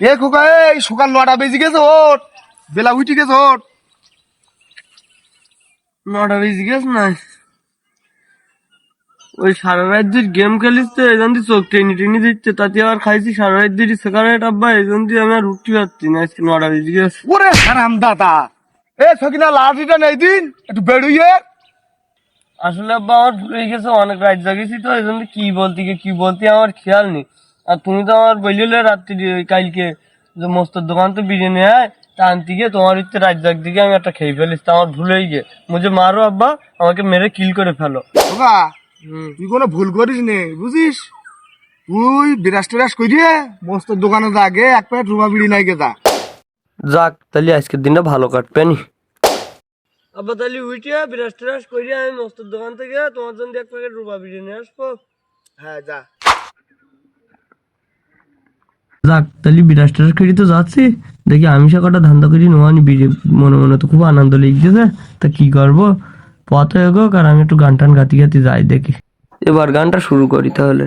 এ খোকা এই সকাল নটা বেজে গেছে ওট বেলা উঠে গেছে ওট নটা বেজে গেছ না ওই সারা রাত দিন গেম খেলিস তো এই জন্য চোখ টেনে টেনে দিচ্ছে। তাতে আবার খাইছি সারা রাত দিন সিগারেট আব্বা এই জন্য আমি আর উঠতে পারছি না। আজকে নটা বেজে গেছে। ওরে হারাম দাদা। এ সকিনা লাঠিটা নেই দিন একটু বেড়ুইয়ে আসলে আব্বা আমার ভুলে গেছে অনেক রাত জাগেছি তো এই জন্য কি বলতে কি বলতে আমার খেয়াল নেই। আর তুমি তো আমার বললে রাত্রি ওই কালকে যে মস্তর দোকান তো বিরিয়ানি হয় তা আনতে গিয়ে তোমার ইচ্ছে রাত জাগ দিকে আমি একটা খেয়ে ফেলিস তা আমার ভুলেই গিয়ে। মুঝে মারো আব্বা আমাকে মেরে কিল করে ফেলো। হুম। তুই কোনো ভুল করিস নে বুঝিস? তুই বিরাস টিরাস করিয়ে মস্ত দোকানে যা আগে এক প্যাকেট রুমা বিড়ি নাই গে যা। যাক তাহলে আজকের দিনটা ভালো কাটবে নি। আব্বা তাহলে উইটিয়া বিরাস টিরাস করিয়া আমি মস্তর দোকান থেকে তোমার জন্য এক প্যাকেট রুবা বিরিয়ানি আসব। হ্যাঁ যা। যাক, তাহলে বিরাস টিরাস করি তো যাচ্ছি। দেখি আমি সে কটা ধান্দা করি, নোয়ানি বিড়ি মনে মনে তো খুব আনন্দ লেগেছে। তা কি করব? পথ এগোক আর আমি একটু গান টান গাতি গাতি যাই দেখি। এবার গানটা শুরু করি তাহলে।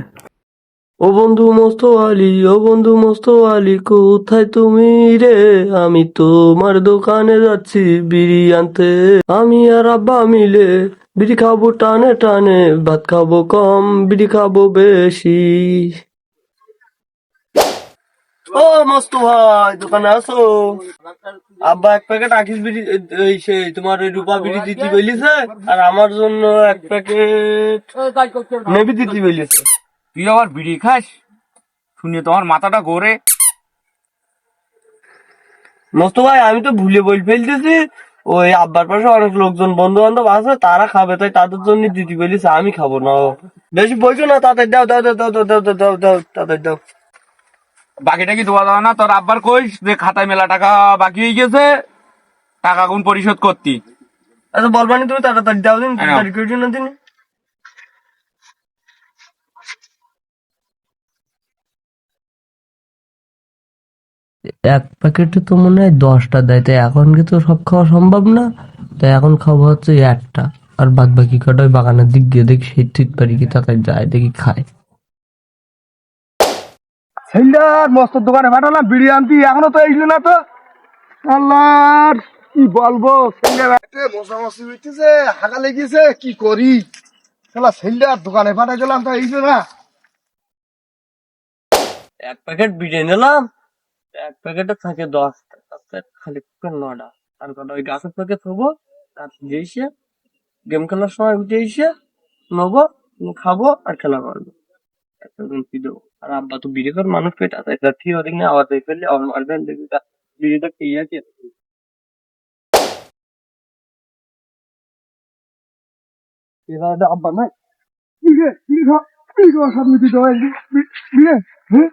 ও বন্ধু মস্ত আলী ও বন্ধু মস্ত আলী কোথায় তুমি রে? আমি তোমার দোকানে যাচ্ছি বিড়ি আনতে। আমি আর আব্বা মিলে বিড়ি খাব টানে টানে, ভাত খাব কম, বিড়ি খাব বেশি। ও মস্ত ভাই দোকানে আসো আব্বা এক প্যাকেট আখিস বিড়ি এই সেই তোমার ওই রূপা বিড়ি দিতে বলিছে আর আমার জন্য এক প্যাকেট নেবি দিতে বলিছে তুই আবার বিড়ি খাস শুনে তোমার মাথাটা ঘোরে মস্ত ভাই আমি তো ভুলে বল ফেলতেছি ওই আব্বার পাশে অনেক লোকজন বন্ধু বান্ধব আছে তারা খাবে তাই তাদের জন্য দিতে বলিস আমি খাব না বেশি বলছো না তাদের দাও দাও দাও দাও দাও দাও দাও দাও দাও তাদের দাও বাকিটা কি দেওয়া যাবে না? তোর আব্বার কইস যে খাতায় মেলা টাকা বাকি হয়ে গেছে টাকা কোন পরিশোধ করতি। আচ্ছা বলবানি তুমি তাড়াতাড়ি দাও দিন হ্যাঁ। তাড়াতাড়ি করে দিন। এক প্যাকেটে তো মনে হয় দশটা দেয় তাই এখন কি তো সব খাওয়া সম্ভব না? তাই এখন খাব হচ্ছে একটা আর বাদ বাকি কটা ওই বাগানের দিক গিয়ে দেখি সেই ঠিক পারি কি তাড়াতাড়ি যায় দেখি খায়। সেইলার মস্ত দোকানে পাঠালাম বিড়ি আনতি এখনও তো এইলো না তো। আল্লাহর কি বলব সেইলার মশা মশি হইতেছে হাগা লেগেছে কি করি? শালা সেইলার দোকানে পাঠা গেলাম তো এইলো না। এক প্যাকেট বিরিয়ানি নিলাম এক প্যাকেটে থাকে দশটা তাতে খালি নটা আর কটা ওই গাছের প্যাকেট হব আর যে গেম খেলার সময় উঠে এসে নেব খাব আর খেলা করব। video अरे अब्बा तू video कर माणूस पेट आता रथी और ना और देख ले और मार दे ले video तक किया कि तेरा तो अब्बा ना ठीक है ठीक है ठीक है सब मुझे दवाई दे ठीक है